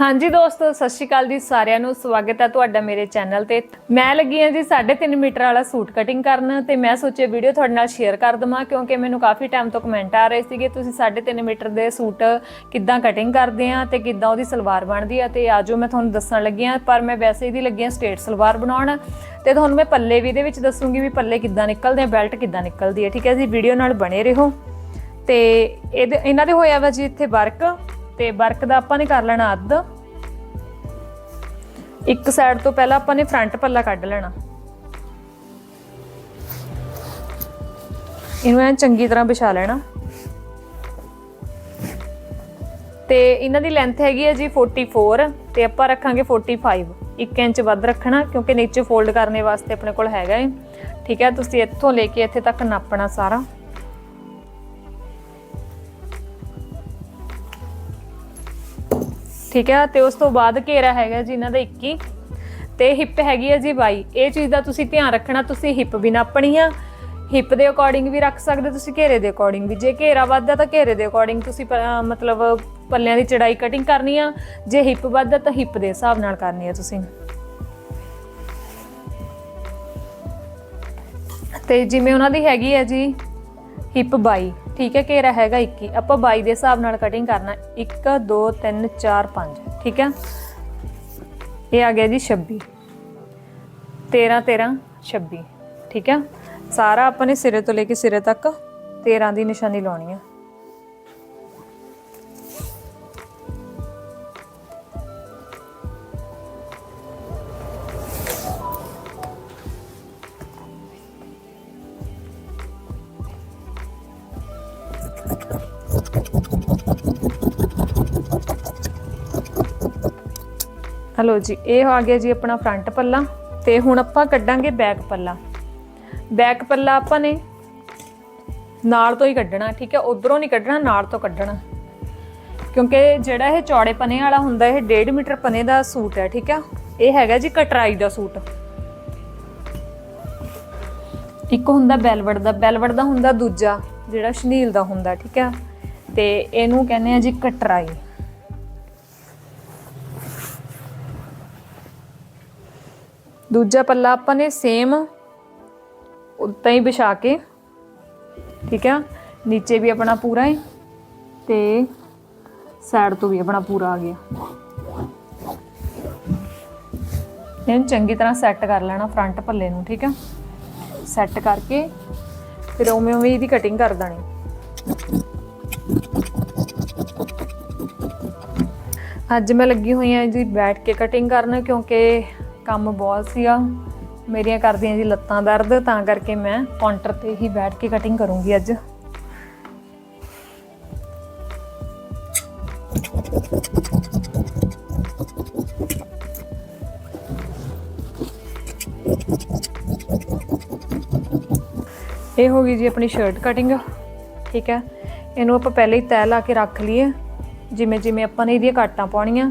ਹਾਂਜੀ ਦੋਸਤੋ, ਸਤਿ ਸ਼੍ਰੀ ਅਕਾਲ ਜੀ ਸਾਰਿਆਂ ਨੂੰ। ਸਵਾਗਤ ਹੈ ਤੁਹਾਡਾ ਮੇਰੇ ਚੈਨਲ ਤੇ। ਮੈਂ ਲੱਗੀ ਹਾਂ ਜੀ 3.5 ਮੀਟਰ ਵਾਲਾ ਸੂਟ ਕਟਿੰਗ ਕਰਨ ਤੇ ਮੈਂ ਸੋਚਿਆ ਵੀਡੀਓ ਤੁਹਾਡੇ ਨਾਲ ਸ਼ੇਅਰ ਕਰ ਦਵਾਂ ਕਿਉਂਕਿ ਮੈਨੂੰ ਕਾਫੀ ਟਾਈਮ ਤੋਂ ਕਮੈਂਟ ਆ ਰਹੇ ਸੀਗੇ, ਤੁਸੀਂ 3.5 ਮੀਟਰ ਦੇ ਸੂਟ ਕਿੱਦਾਂ ਕਟਿੰਗ ਕਰਦੇ ਆ ਤੇ ਕਿੱਦਾਂ ਉਹਦੀ ਸਲਵਾਰ ਬਣਦੀ ਆ ਤੇ ਆਜੋ ਮੈਂ ਤੁਹਾਨੂੰ ਦੱਸਣ ਲੱਗੀ ਹਾਂ, ਪਰ ਮੈਂ ਵੈਸੇ ਇਹਦੀ ਲੱਗੀ ਹਾਂ ਸਟੇਟ ਸਲਵਾਰ ਬਣਾਉਣ। ਤੇ ਤੁਹਾਨੂੰ ਮੈਂ ਪੱਲੇ ਵੀ ਇਹਦੇ ਵਿੱਚ ਦੱਸੂਗੀ ਵੀ ਪੱਲੇ ਕਿੱਦਾਂ ਨਿਕਲਦੇ ਆ ਬੈਲਟ ਕਿੱਦਾਂ ਨਿਕਲਦੀ ਹੈ ਠੀਕ ਹੈ ਜੀ? ਵੀਡੀਓ ਨਾਲ ਬਣੇ ਰਹੋ। ਤੇ ਇਹਦੇ ਇਹਨਾਂ ਦੇ ਹੋਇਆ ਵਾ ਜੀ ਇੱਥੇ ਵਰਕ ਤੇ ਵਰਕ ਦਾ ਆਪਾਂ ਨੇ ਕਰ ਲੈਣਾ ਅੱਧ। ਇੱਕ ਸਾਈਡ ਤੋਂ ਪਹਿਲਾਂ ਆਪਾਂ ਨੇ ਫਰੰਟ ਪੱਲਾ ਕੱਢ ਲੈਣਾ। ਇਹਨੂੰ ਐ ਚੰਗੀ ਤਰ੍ਹਾਂ ਵਿਛਾ ਲੈਣਾ। ਤੇ ਇਹਨਾਂ ਦੀ ਲੈਂਥ ਹੈਗੀ ਹੈ ਜੀ 44 ਤੇ ਆਪਾਂ ਰੱਖਾਂਗੇ 45 1 ਇੰਚ ਵੱਧ ਰੱਖਣਾ ਕਿਉਂਕਿ ਨੀਚੇ ਫੋਲਡ ਕਰਨੇ ਵਾਸਤੇ ਆਪਣੇ ਕੋਲ ਹੈਗਾ ਹੈ ਠੀਕ ਹੈ, ਤੁਸੀਂ ਇੱਥੋਂ ਲੈ ਕੇ ਇੱਥੇ ਤੱਕ ਨਾਪਣਾ ਸਾਰਾ। ਠੀਕ ਹੈ? ਤੇ ਉਸ ਤੋਂ ਬਾਅਦ ਘੇਰਾ ਹੈਗਾ ਜੀ ਇਹਨਾਂ ਦਾ 21 ਤੇ ਹਿੱਪ ਹੈਗੀ ਹੈ ਜੀ 22 ਇਹ ਚੀਜ਼ ਦਾ ਤੁਸੀਂ ਧਿਆਨ ਰੱਖਣਾ, ਤੁਸੀਂ ਹਿੱਪ ਵੀ ਨਾਪਣੀ ਆ। ਹਿੱਪ ਦੇ ਅਕੋਰਡਿੰਗ ਵੀ ਰੱਖ ਸਕਦੇ ਤੁਸੀਂ, ਘੇਰੇ ਦੇ ਅਕੋਰਡਿੰਗ ਵੀ। ਜੇ ਘੇਰਾ ਵੱਧਦਾ ਤਾਂ ਘੇਰੇ ਦੇ ਅਕੋਰਡਿੰਗ ਤੁਸੀਂ ਮਤਲਬ ਪੱਲਿਆਂ ਦੀ ਚੜਾਈ ਕਟਿੰਗ ਕਰਨੀ ਆ। ਜੇ ਹਿੱਪ ਵੱਧਦਾ ਤਾਂ ਹਿੱਪ ਦੇ ਹਿਸਾਬ ਨਾਲ ਕਰਨੀ ਆ ਤੁਸੀਂ। ਤੇ ਜਿਵੇਂ ਉਹਨਾਂ ਦੀ ਹੈਗੀ ਹੈ ਜੀ ਹਿੱਪ 22 ਠੀਕ ਹੈ, ਘੇਰਾ ਹੈਗਾ 21 ਆਪਾਂ 22 ਦੇ ਹਿਸਾਬ ਨਾਲ ਕਟਿੰਗ ਕਰਨਾ। 1 2 3 4 5 ਠੀਕ ਹੈ? ਇਹ ਆ ਗਿਆ ਜੀ 26 13 13 26 ਠੀਕ ਹੈ? ਸਾਰਾ ਆਪਾਂ ਨੇ ਸਿਰੇ ਤੋਂ ਲੈ ਕੇ ਸਿਰੇ ਤੱਕ 13 ਦੀ ਨਿਸ਼ਾਨੀ ਲਾਉਣੀ ਹੈ ਹਲੋ ਜੀ, ਇਹ ਆ ਗਿਆ ਜੀ ਆਪਣਾ ਫਰੰਟ ਪੱਲਾ ਤੇ ਹੁਣ ਆਪਾਂ ਕੱਢਾਂਗੇ ਬੈਕ ਪੱਲਾ। ਬੈਕ ਪੱਲਾ ਆਪਾਂ ਨੇ ਨਾਲ ਤੋਂ ਹੀ ਕੱਢਣਾ, ਠੀਕ ਹੈ? ਉਧਰੋਂ ਨਹੀਂ ਕੱਢਣਾ, ਨਾਲ ਤੋਂ ਕੱਢਣਾ। ਕਿਉਂਕਿ ਜਿਹੜਾ ਇਹ ਚੌੜੇ ਪਨੇ ਵਾਲਾ ਹੁੰਦਾ, ਇਹ 1.5 ਮੀਟਰ ਪਨੇ ਦਾ ਸੂਟ ਹੈ, ਠੀਕ ਹੈ? ਇਹ ਹੈਗਾ ਜੀ ਕਟਰਾਈ ਦਾ ਸੂਟ। ਇੱਕ ਹੁੰਦਾ ਬੈਲਵਟ ਦਾ ਬੈਲਵਟ ਦਾ ਹੁੰਦਾ ਦੂਜਾ, ਜਿਹੜਾ ਸ਼ਨੀਲ ਦਾ ਹੁੰਦਾ, ਠੀਕ ਹੈ? ਤੇ ਇਹਨੂੰ ਕਹਿੰਦੇ ਆ ਜੀ ਕਟਰਾਈ। ਦੂਜਾ ਪੱਲਾ ਆਪਾਂ ਨੇ ਸੇਮ ਉਦਾਂ ਹੀ ਵਿਛਾ ਕੇ, ਠੀਕ ਆ? ਨੀਚੇ ਵੀ ਆਪਣਾ ਪੂਰਾ ਹੈ ਤੇ ਸਾਈਡ ਤੋਂ ਵੀ ਆਪਣਾ ਪੂਰਾ ਆ ਗਿਆ। ਇਹਨੂੰ ਚੰਗੀ ਤਰ੍ਹਾਂ ਸੈੱਟ ਕਰ ਲੈਣਾ ਫਰੰਟ ਪੱਲੇ ਨੂੰ, ਠੀਕ ਆ? ਸੈੱਟ ਕਰਕੇ ਫਿਰ ਉਵੇਂ ਉਵੇਂ ਇਹਦੀ ਕਟਿੰਗ ਕਰ ਦੇਣੀ। ਅੱਜ ਮੈਂ ਲੱਗੀ ਹੋਈ ਹਾਂ ਜੀ ਬੈਠ ਕੇ ਕਟਿੰਗ ਕਰਨ ਕਿਉਂਕਿ ਕੰਮ ਬਹੁਤ ਸੀਗਾ। ਮੇਰੀਆਂ ਕਰਦੀਆਂ ਜੀ ਲੱਤਾਂ ਦਰਦ, ਤਾਂ ਕਰਕੇ ਮੈਂ ਕਾਊਂਟਰ ਤੇ ਹੀ ਬੈਠ ਕੇ ਕਟਿੰਗ ਕਰੂੰਗੀ ਅੱਜ। ਇਹ ਹੋ ਗਈ ਜੀ ਆਪਣੀ ਸ਼ਰਟ ਕਟਿੰਗ ਠੀਕ ਹੈ। ਇਹਨੂੰ ਆਪਾਂ ਪਹਿਲੇ ਹੀ ਤੈਅ ਲਾ ਕੇ ਰੱਖ ਲਈਏ। ਜਿਵੇਂ ਜਿਵੇਂ ਆਪਾਂ ਨੇ ਇਹਦੀਆਂ ਕਾਟਾਂ ਪਾਉਣੀਆਂ।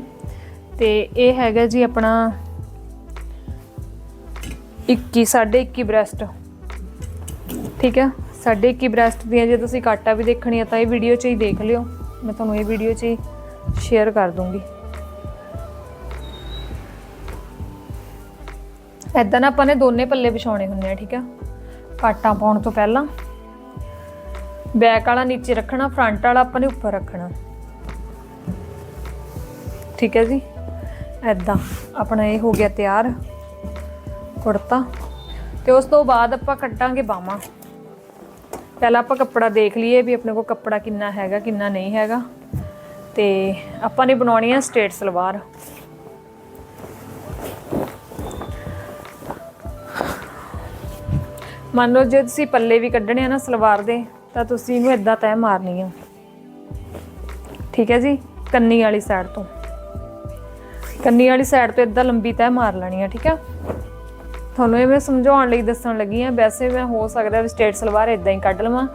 ਤੇ ਇਹ ਹੈਗਾ ਜੀ ਆਪਣਾ 21 21 ਬ੍ਰੈਸਟ ਠੀਕ ਹੈ? 21 ਬ੍ਰੈਸਟ ਦੀਆਂ ਜੇ ਤੁਸੀਂ ਕਾਟਾ ਵੀ ਦੇਖਣੀ ਹੈ ਤਾਂ ਇਹ ਵੀਡੀਓ 'ਚ ਹੀ ਦੇਖ ਲਿਓ। ਮੈਂ ਤੁਹਾਨੂੰ ਇਹ ਵੀਡੀਓ 'ਚ ਹੀ ਸ਼ੇਅਰ ਕਰ ਦੂੰਗੀ। ਐਦਾਂ ਨਾ ਆਪਾਂ ਨੇ ਦੋਨੇ ਪੱਲੇ ਵਿਛਾਉਣੇ ਹੁੰਦੇ ਆ, ਠੀਕ ਆ ਕਾਟਾ ਪਾਉਣ ਤੋਂ ਪਹਿਲਾਂ ਬੈਕ ਵਾਲਾ ਨੀਚੇ ਰੱਖਣਾ ਫਰੰਟ ਵਾਲਾ ਆਪਾਂ ਨੇ ਉੱਪਰ ਰੱਖਣਾ। ਠੀਕ ਹੈ ਜੀ? ਐਦਾਂ ਆਪਣਾ ਇਹ ਹੋ ਗਿਆ ਤਿਆਰ। ਕੁੜਤਾ। ਤੇ ਉਸ ਤੋਂ ਬਾਅਦ ਆਪਾਂ ਕੱਟਾਂਗੇ ਬਾਹਾਂ। ਪਹਿਲਾਂ ਆਪਾਂ ਕੱਪੜਾ ਦੇਖ ਲਈਏ ਵੀ ਆਪਣੇ ਕੋਲ ਕੱਪੜਾ ਕਿੰਨਾ ਹੈਗਾ, ਕਿੰਨਾ ਨਹੀਂ ਹੈਗਾ। ਤੇ ਆਪਾਂ ਨੇ ਬਣਾਉਣੀ ਆ ਸਟੇਟ ਸਲਵਾਰ। ਮੰਨ ਲਓ ਜੇ ਤੁਸੀਂ ਪੱਲੇ ਵੀ ਕੱਢਣੇ ਆ ਨਾ ਸਲਵਾਰ ਦੇ, ਤਾਂ ਤੁਸੀਂ ਇਹਨੂੰ ਇਦਾਂ ਤੈਅ ਮਾਰਨੀ ਆ। ਠੀਕ ਹੈ ਜੀ? ਕੰਨੀ ਵਾਲੀ ਸਾਈਡ ਤੋਂ। ਕੰਨੀ ਵਾਲੀ ਸਾਈਡ ਤੋਂ ਇਦਾਂ ਲੰਬੀ ਤੈਅ ਮਾਰ ਲੈਣੀ ਆ, ਠੀਕ ਆ? ਤੁਹਾਨੂੰ ਇਹ ਮੈਂ ਸਮਝਾਉਣ ਲਈ ਦੱਸਣ ਲੱਗੀ ਆ ਵੈਸੇ ਮੈਂ ਹੋ ਸਕਦਾ ਵੀ ਸਟੇਟ ਸਲਵਾਰ ਇਦਾਂ ਹੀ ਕੱਢ ਲਵਾਂ,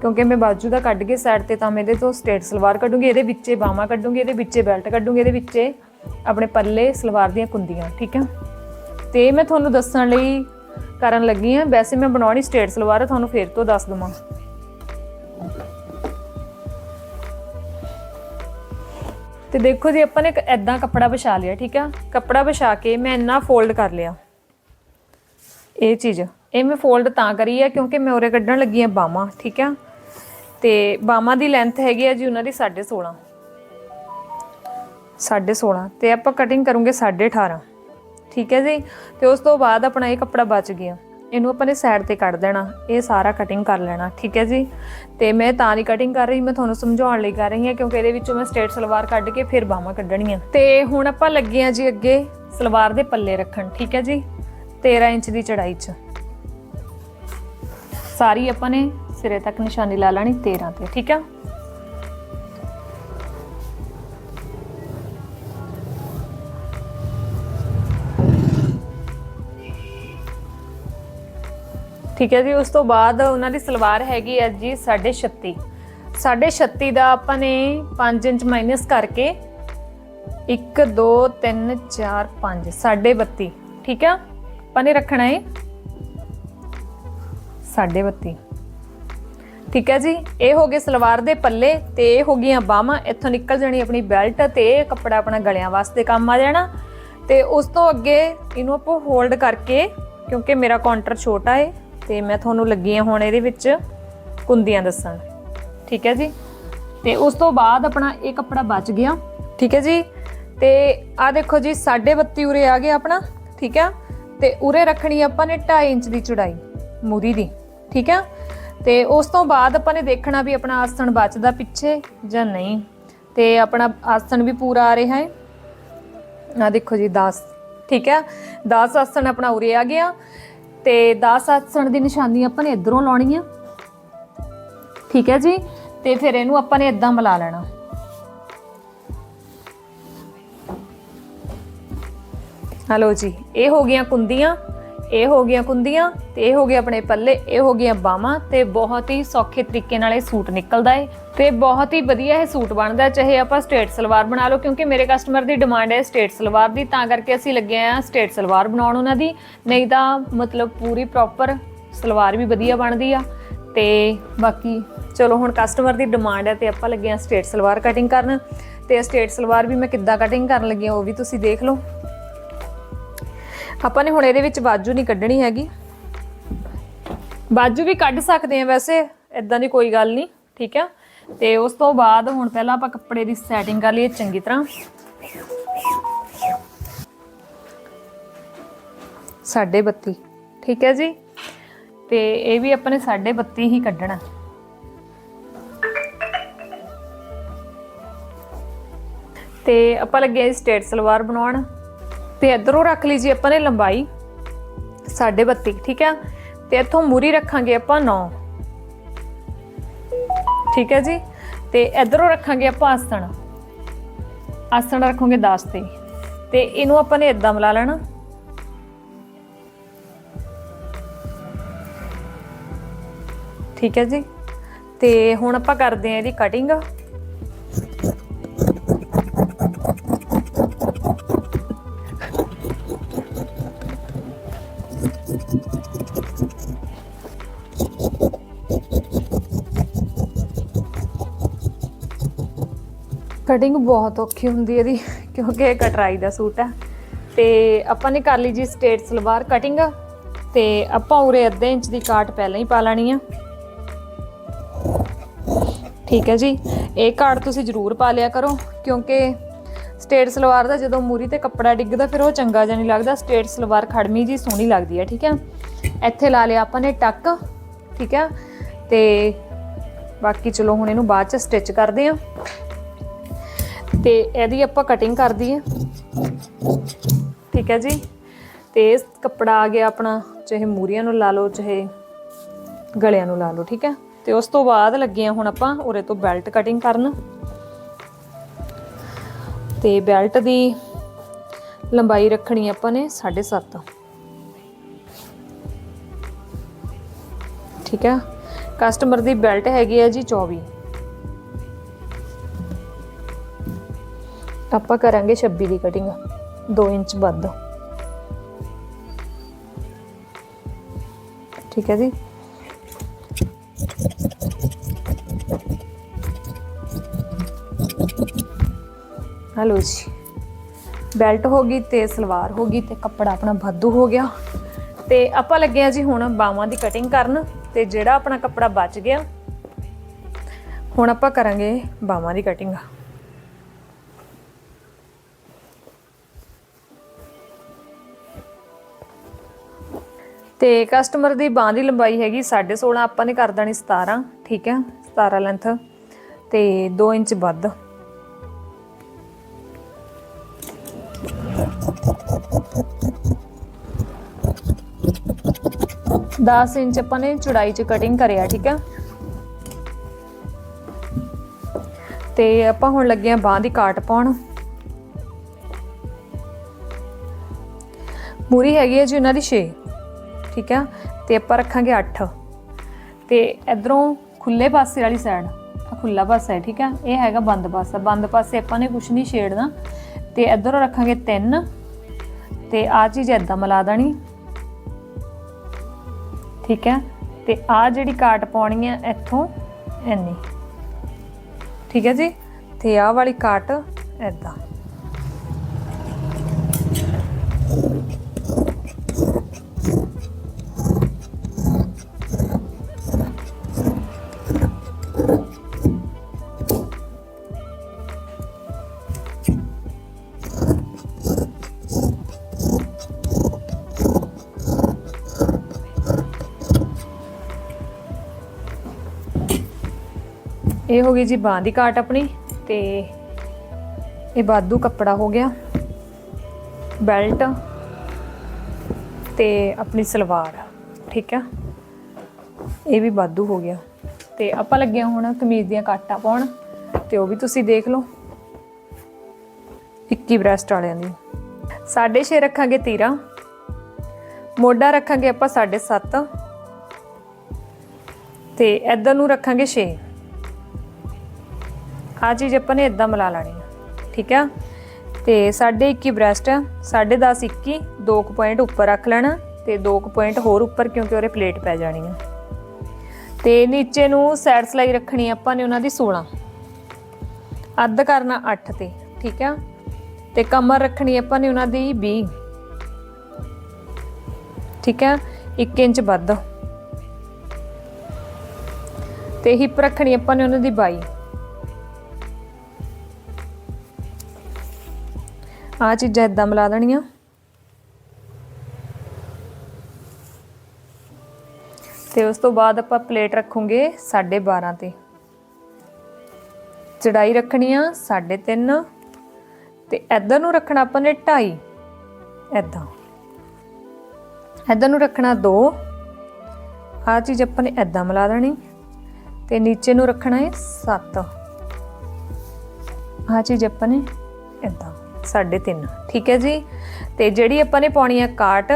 ਕਿਉਂਕਿ ਮੈਂ ਬਾਜੂ ਦਾ ਕੱਢ ਕੇ ਸਾਈਡ ਤੇ ਤਾਂ ਮੈਂ ਇਹਦੇ ਤੋਂ ਸਟੇਟ ਸਲਵਾਰ ਕੱਢੂੰਗੀ, ਇਹਦੇ ਵਿੱਚੇ ਬਾਹਾਂ ਕੱਢੂੰਗੀ, ਇਹਦੇ ਵਿੱਚੇ ਬੈਲਟ ਕੱਢੂੰਗੀ, ਇਹਦੇ ਵਿੱਚੇ ਆਪਣੇ ਪੱਲੇ ਸਲਵਾਰ ਦੀਆਂ ਕੁੰਦੀਆਂ, ਠੀਕ ਆ ਤੇ ਇਹ ਮੈਂ ਤੁਹਾਨੂੰ ਦੱਸਣ ਲਈ ਕਰਨ ਲੱਗੀ ਆ ਵੈਸੇ ਮੈਂ ਬਣਾਉਣੀ ਸਟੇਟ ਸਲਵਾਰ, ਤੁਹਾਨੂੰ ਫੇਰ ਤੋਂ ਦੱਸ ਦਵਾਂ। ਤੇ ਦੇਖੋ ਜੀ, ਆਪਾਂ ਨੇ ਇੱਕ ਕੱਪੜਾ ਵਿਛਾ ਲਿਆ, ਠੀਕ ਆ ਕੱਪੜਾ ਵਿਛਾ ਕੇ ਮੈਂ ਇੰਨਾ ਫੋਲਡ ਕਰ ਲਿਆ। ਇਹ ਚੀਜ਼। ਇਹ ਮੈਂ ਫੋਲਡ ਤਾਂ ਕਰੀ ਹੈ ਕਿਉਂਕਿ ਮੈਂ ਉਰੇ ਕੱਢਣ ਲੱਗੀ ਹਾਂ ਬਾਹਾਂ, ਠੀਕ ਹੈ ਤੇ ਬਾਹਾਂ ਦੀ ਲੈਂਥ ਹੈਗੀ ਆ ਜੀ ਉਹਨਾਂ ਦੀ 16.5 16.5 ਤੇ ਆਪਾਂ ਕਟਿੰਗ ਕਰੂੰਗੇ 18.5 ਠੀਕ ਹੈ ਜੀ? ਤੇ ਉਸ ਤੋਂ ਬਾਅਦ ਆਪਣਾ ਇਹ ਕੱਪੜਾ ਬਚ ਗਿਆ। ਇਹਨੂੰ ਆਪਾਂ ਨੇ ਸਾਈਡ ਤੇ ਕੱਢ ਦੇਣਾ। ਇਹ ਸਾਰਾ ਕਟਿੰਗ ਕਰ ਲੈਣਾ। ਠੀਕ ਹੈ ਜੀ? ਤੇ ਮੈਂ ਤਾਂ ਨਹੀਂ ਕਟਿੰਗ ਕਰ ਰਹੀ, ਮੈਂ ਤੁਹਾਨੂੰ ਸਮਝਾਉਣ ਲਈ ਕਰ ਰਹੀ ਹਾਂ ਕਿਉਂਕਿ ਇਹਦੇ ਵਿੱਚੋਂ ਮੈਂ ਸਟ੍ਰੇਟ ਸਲਵਾਰ ਕੱਢ ਕੇ ਫਿਰ ਬਾਹਾਂ ਕੱਢਣੀਆਂ। ਤੇ ਹੁਣ ਆਪਾਂ ਲੱਗੇ ਹਾਂ ਜੀ ਅੱਗੇ ਸਲਵਾਰ ਦੇ ਪੱਲੇ ਰੱਖਣ। ਠੀਕ ਹੈ ਜੀ? 13 ਇੰਚ ਦੀ ਚੜਾਈ 'ਚ। ਸਾਰੀ ਆਪਾਂ ਨੇ ਸਿਰੇ ਤੱਕ ਨਿਸ਼ਾਨੀ ਲਾ ਲੈਣੀ 13 ਤੇ, ਠੀਕ ਆ? ਠੀਕ ਹੈ ਜੀ, ਉਸ ਤੋਂ ਬਾਅਦ ਉਹਨਾਂ ਦੀ ਸਲਵਾਰ ਹੈਗੀ ਹੈ ਜੀ 36 36 ਦਾ ਆਪਾਂ ਨੇ 5 ਇੰਚ ਮਾਈਨਸ ਕਰਕੇ 1 2 3 4 5 32 ਠੀਕ ਹੈ ਆਪਾਂ ਨੇ ਰੱਖਣਾ ਹੈ 32 ਠੀਕ ਹੈ ਜੀ, ਇਹ ਹੋ ਗਏ ਸਲਵਾਰ ਦੇ ਪੱਲੇ ਤੇ ਇਹ ਹੋ ਗਈਆਂ ਬਾਹਾਂ, ਇੱਥੋਂ ਨਿਕਲ ਜਾਣੀ ਆਪਣੀ ਬੈਲਟ ਤੇ ਇਹ ਕੱਪੜਾ ਆਪਣਾ ਗਲਿਆਂ ਵਾਸਤੇ ਕੰਮ ਆ ਜਾਣਾ। ਤੇ ਉਸ ਤੋਂ ਅੱਗੇ ਇਹਨੂੰ ਆਪਾਂ ਹੋਲਡ ਕਰਕੇ, ਕਿਉਂਕਿ ਮੇਰਾ ਕਾਊਂਟਰ ਛੋਟਾ ਹੈ ਤੇ ਮੈਂ ਤੁਹਾਨੂੰ ਲੱਗੀ ਹਾਂ ਹੁਣ ਇਹਦੇ ਵਿੱਚ ਕੁੰਦੀਆਂ ਦੱਸਣ। ਠੀਕ ਹੈ ਜੀ, ਤੇ ਉਸ ਤੋਂ ਬਾਅਦ ਆਪਣਾ ਇਹ ਕੱਪੜਾ ਬਚ ਗਿਆ। ਠੀਕ ਹੈ ਜੀ, ਤੇ ਆ ਦੇਖੋ ਜੀ 32 ਉਰੇ ਆ ਗਿਆ ਆਪਣਾ। ਠੀਕ ਹੈ ਤੇ ਉਰੇ ਰੱਖਣੀ ਆਪਾਂ ਨੇ 2.5 ਇੰਚ ਦੀ ਚੌੜਾਈ, ਮੂਰੀ ਦੀ, ਠੀਕ ਹੈ ਤੇ ਉਸ ਤੋਂ ਬਾਅਦ ਆਪਾਂ ਨੇ ਦੇਖਣਾ ਵੀ ਆਪਣਾ ਆਸਣ ਬਚਦਾ ਪਿੱਛੇ ਜਾਂ ਨਹੀਂ। ਤੇ ਆਪਣਾ ਆਸਣ ਵੀ ਪੂਰਾ ਆ ਰਿਹਾ ਹੈ। ਆ ਦੇਖੋ ਜੀ 10 ਠੀਕ ਹੈ 10 ਆਸਣ ਆਪਣਾ ਉਰੇ ਆ ਗਿਆ। ਤੇ 10 ਆਸਣ ਦੀ ਨਿਸ਼ਾਨੀ ਆਪਾਂ ਨੇ ਇਧਰੋਂ ਲਾਉਣੀ ਆ ਠੀਕ ਹੈ ਜੀ? ਤੇ ਫਿਰ ਇਹਨੂੰ ਆਪਾਂ ਨੇ ਇਦਾਂ ਮਿਲਾ ਲੈਣਾ। ਹਲੋ ਜੀ, ਇਹ ਹੋ ਗਈਆਂ ਕੁੰਦੀਆਂ, ਇਹ ਹੋ ਗਈਆਂ ਕੁੰਦੀਆਂ ਤੇ ਇਹ ਹੋ ਗਏ ਆਪਣੇ ਪੱਲੇ, ਇਹ ਹੋ ਗਈਆਂ ਬਾਹਾਂ ਤੇ ਬਹੁਤ ਹੀ ਸੌਖੇ ਤਰੀਕੇ ਨਾਲ ਇਹ ਸੂਟ ਨਿਕਲਦਾ ਏ ਤੇ ਬਹੁਤ ਹੀ ਵਧੀਆ ਇਹ ਸੂਟ ਬਣਦਾ, ਚਾਹੇ ਆਪਾਂ ਸਟੇਟ ਸਲਵਾਰ ਬਣਾ ਲਓ ਕਿਉਂਕਿ ਮੇਰੇ ਕਸਟਮਰ ਦੀ ਡਿਮਾਂਡ ਹੈ ਸਟੇਟ ਸਲਵਾਰ ਦੀ, ਤਾਂ ਕਰਕੇ ਅਸੀਂ ਲੱਗੇ ਆ ਸਟੇਟ ਸਲਵਾਰ ਬਣਾਉਣ ਉਹਨਾਂ ਦੀ, ਨਹੀਂ ਤਾਂ ਮਤਲਬ ਪੂਰੀ ਪ੍ਰੋਪਰ ਸਲਵਾਰ ਵੀ ਵਧੀਆ ਬਣਦੀ ਆ ਤੇ ਬਾਕੀ ਚਲੋ ਹੁਣ ਕਸਟਮਰ ਦੀ ਡਿਮਾਂਡ ਹੈ ਤੇ ਆਪਾਂ ਲੱਗੇ ਆ ਸਟੇਟ ਸਲਵਾਰ ਕਟਿੰਗ ਕਰਨ ਤੇ ਸਟੇਟ ਸਲਵਾਰ ਵੀ ਮੈਂ ਕਿੱਦਾਂ ਕਟਿੰਗ ਕਰਨ ਲੱਗੀ ਆ ਉਹ ਵੀ ਤੁਸੀਂ ਦੇਖ ਲਓ। ਆਪਾਂ ਨੇ ਹੁਣ ਇਹਦੇ ਵਿੱਚ ਬਾਜੂ ਨਹੀਂ ਕੱਢਣੀ ਹੈਗੀ। ਬਾਜੂ ਵੀ ਕੱਢ ਸਕਦੇ ਆ ਵੈਸੇ ਇਦਾਂ ਦੀ ਕੋਈ ਗੱਲ ਨਹੀਂ, ਠੀਕ ਆ? ਤੇ ਉਸ ਤੋਂ ਬਾਅਦ ਹੁਣ ਪਹਿਲਾਂ ਆਪਾਂ ਕੱਪੜੇ ਦੀ ਸੈਟਿੰਗ ਕਰ ਲਈਏ ਚੰਗੀ ਤਰ੍ਹਾਂ। ਸਾਢੇ 32 ਠੀਕ ਹੈ ਜੀ? ਤੇ ਇਹ ਵੀ ਆਪਾਂ ਨੇ ਸਾਢੇ 32 ਹੀ ਕੱਢਣਾ। ਤੇ ਆਪਾਂ ਲੱਗੇ ਸਟੇਟ ਸਲਵਾਰ ਬਣਾਉਣ। ਤੇ ਇਧਰੋਂ ਰੱਖ ਲਈ ਜੀ ਆਪਾਂ ਨੇ ਲੰਬਾਈ 32 ਠੀਕ ਹੈ ਤੇ ਇੱਥੋਂ ਮੂਰੀ ਰੱਖਾਂਗੇ ਆਪਾਂ 9 ਠੀਕ ਹੈ ਜੀ? ਤੇ ਇਧਰੋਂ ਰੱਖਾਂਗੇ ਆਪਾਂ ਆਸਣ। ਆਸਣ ਰੱਖੋਗੇ 10 ਤੇ। ਤੇ ਇਹਨੂੰ ਆਪਾਂ ਨੇ ਇਦਾਂ ਮਿਲਾ ਲੈਣਾ। ਠੀਕ ਹੈ ਜੀ? ਤੇ ਹੁਣ ਆਪਾਂ ਕਰਦੇ ਆਂ ਇਹਦੀ ਕਟਿੰਗ ਕਟਿੰਗ ਬਹੁਤ ਔਖੀ ਹੁੰਦੀ ਇਹਦੀ, ਕਿਉਂਕਿ ਇਹ ਕਟਰਾਈ ਦਾ ਸੂਟ ਹੈ। ਤੇ ਆਪਾਂ ਨੇ ਕਰ ਲਈ ਜੀ ਸਟੇਟ ਸਲਵਾਰ ਕਟਿੰਗ ਤੇ ਆਪਾਂ ਉਰੇ ਅੱਧੇ ਇੰਚ ਦੀ ਕਾਟ ਪਹਿਲਾਂ ਹੀ ਪਾ ਲੈਣੀ ਆ। ਠੀਕ ਹੈ ਜੀ, ਇਹ ਕਾਟ ਤੁਸੀਂ ਜ਼ਰੂਰ ਪਾ ਲਿਆ ਕਰੋ, ਕਿਉਂਕਿ ਸਟੇਟ ਸਲਵਾਰ ਦਾ ਜਦੋਂ ਮੂਰੀ ਤੇ ਕੱਪੜਾ ਡਿੱਗਦਾ, ਫਿਰ ਉਹ ਚੰਗਾ ਜਿਹਾ ਨਹੀਂ ਲੱਗਦਾ। ਸਟੇਟ ਸਲਵਾਰ ਖੜਮੀ ਜੀ ਸੋਹਣੀ ਲੱਗਦੀ ਹੈ, ਠੀਕ ਹੈ। ਇੱਥੇ ਲਾ ਲਿਆ ਆਪਾਂ ਨੇ ਟੱਕ, ਠੀਕ ਹੈ। ਤੇ ਬਾਕੀ ਚਲੋ ਹੁਣ ਇਹਨੂੰ ਬਾਅਦ ਚ ਸਟਿਚ ਕਰਦੇ ਆ ਤੇ ਇਹਦੀ ਆਪਾਂ ਕਟਿੰਗ ਕਰ ਦਈਏ। ਠੀਕ ਹੈ ਜੀ? ਤੇ ਕੱਪੜਾ ਆ ਗਿਆ ਆਪਣਾ, ਚਾਹੇ ਮੂਰੀਆਂ ਨੂੰ ਲਾ ਲਓ, ਚਾਹੇ ਗਲਿਆਂ ਨੂੰ ਲਾ ਲਓ, ਠੀਕ ਹੈ? ਤੇ ਉਸ ਤੋਂ ਬਾਅਦ ਲੱਗੇ ਆ ਹੁਣ ਆਪਾਂ ਉਰੇ ਤੋਂ ਬੈਲਟ ਕਟਿੰਗ ਕਰਨ। ਤੇ ਬੈਲਟ ਦੀ ਲੰਬਾਈ ਰੱਖਣੀ ਆਪਾਂ ਨੇ 7.5 ਠੀਕ ਹੈ? ਕਸਟਮਰ ਦੀ ਬੈਲਟ ਹੈਗੀ ਹੈ ਜੀ 24 ਆਪਾਂ ਕਰਾਂਗੇ 26 ਦੀ ਕਟਿੰਗ 2 ਇੰਚ ਵੱਧ। ਠੀਕ ਹੈ ਜੀ? ਹਲੋ ਜੀ। ਬੈਲਟ ਹੋ ਗਈ ਤੇ ਸਲਵਾਰ ਹੋ ਗਈ ਤੇ ਕੱਪੜਾ ਆਪਣਾ ਵਾਧੂ ਹੋ ਗਿਆ। ਤੇ ਆਪਾਂ ਲੱਗੇ ਆ ਜੀ ਹੁਣ ਬਾਹਾਂ ਦੀ ਕਟਿੰਗ ਕਰਨ ਤੇ ਜਿਹੜਾ ਆਪਣਾ ਕੱਪੜਾ ਬਚ ਗਿਆ, ਹੁਣ ਆਪਾਂ ਕਰਾਂਗੇ ਬਾਹਾਂ ਦੀ ਕਟਿੰਗ ਤੇ ਕਸਟਮਰ ਦੀ ਬਾਹ ਦੀ ਲੰਬਾਈ ਹੈਗੀ 16.5 ਆਪਾਂ ਨੇ ਕਰ ਦੇਣੀ 17 ਠੀਕ ਹੈ 17 ਲੈਂਥ ਤੇ 2 ਇੰਚ ਵੱਧ। ਦਸ ਇੰਚ ਆਪਾਂ ਨੇ ਚੌੜਾਈ ਚ ਕਟਿੰਗ ਕਰਿਆ, ਠੀਕ ਹੈ। ਤੇ ਆਪਾਂ ਹੁਣ ਲੱਗੇ ਆ ਬਾਹ ਦੀ ਕਾਟ ਪਾਉਣ। ਮੂਰੀ ਹੈਗੀ ਹੈ ਜੀ ਉਹਨਾਂ ਦੀ 6 ਠੀਕ ਹੈ ਤੇ ਆਪਾਂ ਰੱਖਾਂਗੇ 8 ਤੇ ਇਧਰੋਂ ਖੁੱਲੇ ਪਾਸੇ ਵਾਲੀ ਸਾਈਡ ਆ ਖੁੱਲਾ ਪਾਸਾ ਹੈ, ਠੀਕ ਹੈ ਇਹ ਹੈਗਾ ਬੰਦ ਪਾਸਾ। ਬੰਦ ਪਾਸੇ ਆਪਾਂ ਨੇ ਕੁਝ ਨਹੀਂ ਛੇੜਨਾ। ਤੇ ਇਧਰੋਂ ਰੱਖਾਂਗੇ 3 ਤੇ ਆ ਚੀਜ਼ ਇਦਾਂ ਮਿਲਾ ਦੇਣੀ। ਠੀਕ ਹੈ ਤੇ ਆ ਜਿਹੜੀ ਕਾਟ ਪਾਉਣੀ ਹੈ ਇੱਥੋਂ ਐਨੀ ਠੀਕ ਹੈ ਜੀ? ਤੇ ਆਹ ਵਾਲੀ ਕਾਟ ਇਦਾਂ ਇਹ ਹੋ ਗਈ ਜੀ ਬਾਂਹ ਦੀ ਕਾਟ ਆਪਣੀ ਤੇ ਇਹ ਬਾਦੂ ਕੱਪੜਾ ਹੋ ਗਿਆ, ਬੈਲਟ ਤੇ ਆਪਣੀ ਸਲਵਾਰ, ਠੀਕ ਆ? ਇਹ ਵੀ ਬਾਦੂ ਹੋ ਗਿਆ ਤੇ ਆਪਾਂ ਲੱਗੇ ਹਾਂ ਹੁਣ ਕਮੀਜ਼ ਦੀਆਂ ਕਾਟਾਂ ਪਾਉਣ ਤੇ ਉਹ ਵੀ ਤੁਸੀਂ ਦੇਖ ਲਓ। 21 ਬ੍ਰੈਸਟ ਵਾਲਿਆਂ ਦੀ। 6.5 ਰੱਖਾਂਗੇ ਤੀਰਾ, ਮੋਢਾ ਰੱਖਾਂਗੇ ਆਪਾਂ 7.5 ਤੇ ਇਧਰ ਨੂੰ ਰੱਖਾਂਗੇ 6 ਆ ਚੀਜ਼ ਆਪਾਂ ਨੇ ਇਦਾਂ ਮਿਲਾ ਲੈਣੀ ਆ, ਠੀਕ ਆ? ਤੇ 21 ਬ੍ਰੈਸਟ ਆ 10.5 21 ਦੋ ਕੁ ਪੁਆਇੰਟ ਉੱਪਰ ਰੱਖ ਲੈਣਾ ਤੇ ਦੋ ਕੁ ਪੁਆਇੰਟ ਹੋਰ ਉੱਪਰ ਕਿਉਂਕਿ ਉਹਰੇ ਪਲੇਟ ਪੈ ਜਾਣੀ ਆ। ਤੇ ਨੀਚੇ ਨੂੰ ਸਾਈਡ ਸਲਾਈ ਰੱਖਣੀ ਆਪਾਂ ਨੇ ਉਹਨਾਂ ਦੀ 16 ਅੱਧ ਕਰਨਾ 8 ਤੇ, ਠੀਕ ਆ? ਤੇ ਕਮਰ ਰੱਖਣੀ ਆਪਾਂ ਨੇ ਉਹਨਾਂ ਦੀ 20 ਠੀਕ ਆ? 1 ਇੰਚ ਵੱਧ। ਤੇ ਹਿਪ ਰੱਖਣੀ ਆਪਾਂ ਨੇ ਉਹਨਾਂ ਦੀ 22 ਆ ਚੀਜ਼ਾਂ ਇਦਾਂ ਮਿਲਾ ਦੇਣੀਆਂ। ਤੇ ਉਸ ਤੋਂ ਬਾਅਦ ਆਪਾਂ ਪਲੇਟ ਰੱਖੂਗੇ 12.5 ਤੇ। ਚੜਾਈ ਰੱਖਣੀ ਆ 3.5 ਤੇ ਇਧਰ ਨੂੰ ਰੱਖਣਾ ਆਪਾਂ ਨੇ 2.5 ਇਦਾਂ ਇਧਰ ਨੂੰ ਰੱਖਣਾ 2 ਆ ਚੀਜ਼ ਆਪਾਂ ਨੇ ਇਦਾਂ ਮਿਲਾ ਦੇਣੀ। ਤੇ ਨੀਚੇ ਨੂੰ ਰੱਖਣਾ ਹੈ 7 ਆ ਚੀਜ਼ ਆਪਾਂ ਨੇ ਇਦਾਂ 3.5 ਠੀਕ ਹੈ ਜੀ? ਤੇ ਜਿਹੜੀ ਆਪਾਂ ਨੇ ਪਾਉਣੀ ਆ ਕਾਟ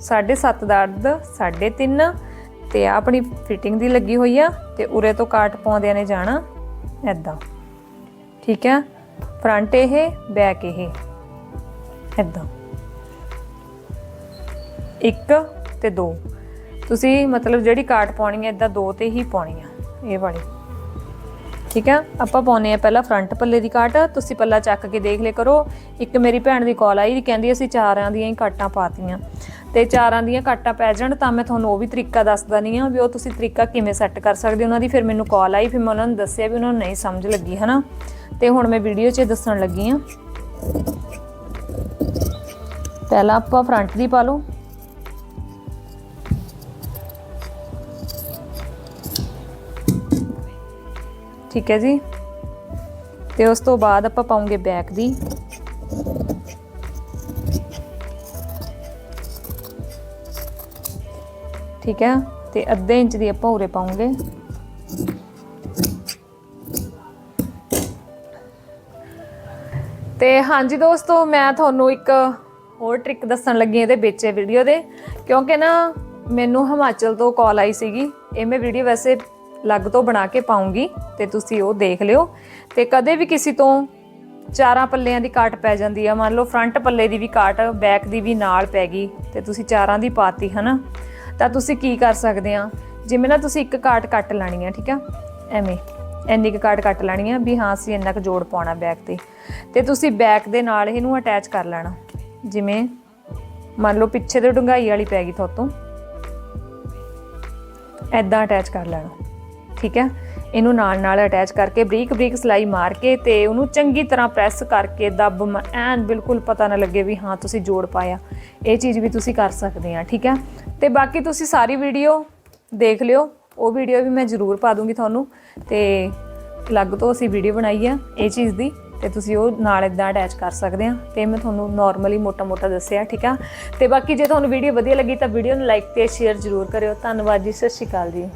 7.5 ਦਾ ਅਰਧ 3.5 ਤੇ ਆ ਆਪਣੀ ਫਿਟਿੰਗ ਦੀ ਲੱਗੀ ਹੋਈ ਆ ਤੇ ਉਰੇ ਤੋਂ ਕਾਟ ਪਾਉਂਦਿਆਂ ਨੇ ਜਾਣਾ ਐਦਾਂ ਠੀਕ ਹੈ ਫਰੰਟ ਇਹ ਬੈਕ ਇਹ। ਐਦਾਂ ਇੱਕ ਤੇ ਦੋ। ਤੁਸੀਂ ਮਤਲਬ ਜਿਹੜੀ ਕਾਟ ਪਾਉਣੀ ਹੈ ਇਦਾਂ ਦੋ ਤੇ ਹੀ ਪਾਉਣੀ ਆ। ਇਹ ਵਾਲੀ। ਠੀਕ ਆ ਆਪਾਂ ਪਾਉਨੇ ਆ ਪਹਿਲਾਂ ਫਰੰਟ ਪੱਲੇ ਦੀ ਕਾਟ ਤੁਸੀਂ ਪੱਲਾ ਚੱਕ ਕੇ ਦੇਖ ਲਿਆ ਕਰੋ। ਇੱਕ ਮੇਰੀ ਭੈਣ ਦੀ ਕਾਲ ਆਈ, ਕਹਿੰਦੀ ਅਸੀਂ ਚਾਰਾਂ ਦੀਆਂ ਹੀ ਕਾਟਾਂ ਪਾਤੀਆਂ। ਤੇ ਚਾਰਾਂ ਦੀਆਂ ਕਾਟਾਂ ਪੈ ਜਾਣ ਤਾਂ ਮੈਂ ਤੁਹਾਨੂੰ ਉਹ ਵੀ ਤਰੀਕਾ ਦੱਸਦਾ ਨਹੀਂ ਆ ਵੀ ਉਹ ਤੁਸੀਂ ਤਰੀਕਾ ਕਿਵੇਂ ਸੈੱਟ ਕਰ ਸਕਦੇ ਉਹਨਾਂ ਦੀ ਫਿਰ ਮੈਨੂੰ ਕਾਲ ਆਈ, ਫਿਰ ਮੈਂ ਉਹਨਾਂ ਨੂੰ ਦੱਸਿਆ ਵੀ ਉਹਨਾਂ ਨੂੰ ਨਹੀਂ ਸਮਝ ਲੱਗੀ, ਹਨਾ? ਤੇ ਹੁਣ ਮੈਂ ਵੀਡੀਓ 'ਚ ਦੱਸਣ ਲੱਗੀ ਆ ਪਹਿਲਾਂ ਆਪਾਂ ਫਰੰਟ ਦੀ ਪਾ ਲਓ। ਠੀਕ ਹੈ ਜੀ। ਤੇ ਉਸ ਤੋਂ ਬਾਅਦ ਆਪਾਂ ਪਾਉਂਗੇ ਬੈਕ ਦੀ। ਠੀਕ ਹੈ। ਤੇ ਅੱਧੇ ਇੰਚ ਦੀ ਆਪਾਂ ਉਰੇ ਪਾਉਂਗੇ। ਤੇ ਹਾਂਜੀ ਦੋਸਤੋ, ਮੈਂ ਤੁਹਾਨੂੰ ਇੱਕ ਹੋਰ ਟ੍ਰਿਕ ਦੱਸਣ ਲੱਗੀ ਇਹਦੇ ਵਿੱਚ ਵੀਡੀਓ ਦੇ। ਕਿਉਂਕਿ ਨਾ, ਮੈਨੂੰ ਹਿਮਾਚਲ ਤੋਂ ਕਾਲ ਆਈ ਸੀਗੀ। ਇਹ ਮੈਂ ਵੀਡੀਓ ਵੈਸੇ ਅਲੱਗ ਤੋਂ ਬਣਾ ਕੇ ਪਾਉਂਗੀ ਤੇ ਤੁਸੀਂ ਉਹ ਦੇਖ ਲਿਓ। ਤੇ ਕਦੇ ਵੀ ਕਿਸੇ ਤੋਂ ਚਾਰਾਂ ਪੱਲਿਆਂ ਦੀ ਕਾਟ ਪੈ ਜਾਂਦੀ ਆ, ਮੰਨ ਲਓ ਫਰੰਟ ਪੱਲੇ ਦੀ ਵੀ ਕਾਟ, ਬੈਕ ਦੀ ਵੀ ਨਾਲ ਪੈ ਗਈ ਤੇ ਤੁਸੀਂ ਚਾਰਾਂ ਦੀ ਪਾਤੀ, ਹਨਾ? ਤਾਂ ਤੁਸੀਂ ਕੀ ਕਰ ਸਕਦੇ ਆ? ਜਿਵੇਂ ਨਾ ਤੁਸੀਂ ਇੱਕ ਕਾਟ ਕੱਟ ਲੈਣੀ ਆ, ਠੀਕ ਆ? ਐਵੇਂ, ਇੰਨੀ ਕੁ ਕਾਟ ਕੱਟ ਲੈਣੀ ਆ ਵੀ ਹਾਂ, ਅਸੀਂ ਇੰਨਾ ਕੁ ਜੋੜ ਪਾਉਣਾ ਬੈਕ ਤੇ। ਤੇ ਤੁਸੀਂ ਬੈਕ ਦੇ ਨਾਲ ਇਹਨੂੰ ਅਟੈਚ ਕਰ ਲੈਣਾ। ਜਿਵੇਂ ਮੰਨ ਲਓ ਪਿੱਛੇ ਤੋਂ ਡੁੰਗਾਈ ਵਾਲੀ ਪੈ ਗਈ ਤੁਹਾਤੋਂ ਐਦਾਂ ਅਟੈਚ ਕਰ ਲੈਣਾ। ਠੀਕ ਹੈ? ਇਹਨੂੰ ਨਾਲ ਨਾਲ ਅਟੈਚ ਕਰਕੇ ਬਰੀਕ ਬਰੀਕ ਸਲਾਈ ਮਾਰ ਕੇ ਤੇ ਉਹਨੂੰ ਚੰਗੀ ਤਰ੍ਹਾਂ ਪ੍ਰੈਸ ਕਰਕੇ ਦੱਬ ਐਨ ਬਿਲਕੁਲ ਪਤਾ ਨਾ ਲੱਗੇ ਵੀ ਹਾਂ ਤੁਸੀਂ ਜੋੜ ਪਾਇਆ। ਇਹ ਚੀਜ਼ ਵੀ ਤੁਸੀਂ ਕਰ ਸਕਦੇ ਆ, ਠੀਕ ਹੈ? ਤੇ ਬਾਕੀ ਤੁਸੀਂ ਸਾਰੀ ਵੀਡੀਓ ਦੇਖ ਲਿਓ। ਉਹ ਵੀਡੀਓ ਵੀ ਮੈਂ ਜ਼ਰੂਰ ਪਾ ਦੂੰਗੀ ਤੁਹਾਨੂੰ। ਤੇ ਅਲੱਗ ਤੋਂ ਅਸੀਂ ਵੀਡੀਓ ਬਣਾਈ ਆ ਇਹ ਚੀਜ਼ ਦੀ ਤੇ ਤੁਸੀਂ ਉਹ ਨਾਲ ਇਦਾਂ ਅਟੈਚ ਕਰ ਸਕਦੇ ਆ। ਤੇ ਮੈਂ ਤੁਹਾਨੂੰ ਨਾਰਮਲੀ ਮੋਟਾ-ਮੋਟਾ ਦੱਸਿਆ, ਠੀਕ ਆ? ਤੇ ਬਾਕੀ ਜੇ ਤੁਹਾਨੂੰ ਵੀਡੀਓ ਵਧੀਆ ਲੱਗੀ ਤਾਂ ਵੀਡੀਓ ਨੂੰ ਲਾਈਕ ਤੇ ਸ਼ੇਅਰ ਜ਼ਰੂਰ ਕਰਿਓ। ਧੰਨਵਾਦ ਜੀ, ਸਤਿ ਸ਼੍ਰੀ ਅਕਾਲ ਜੀ।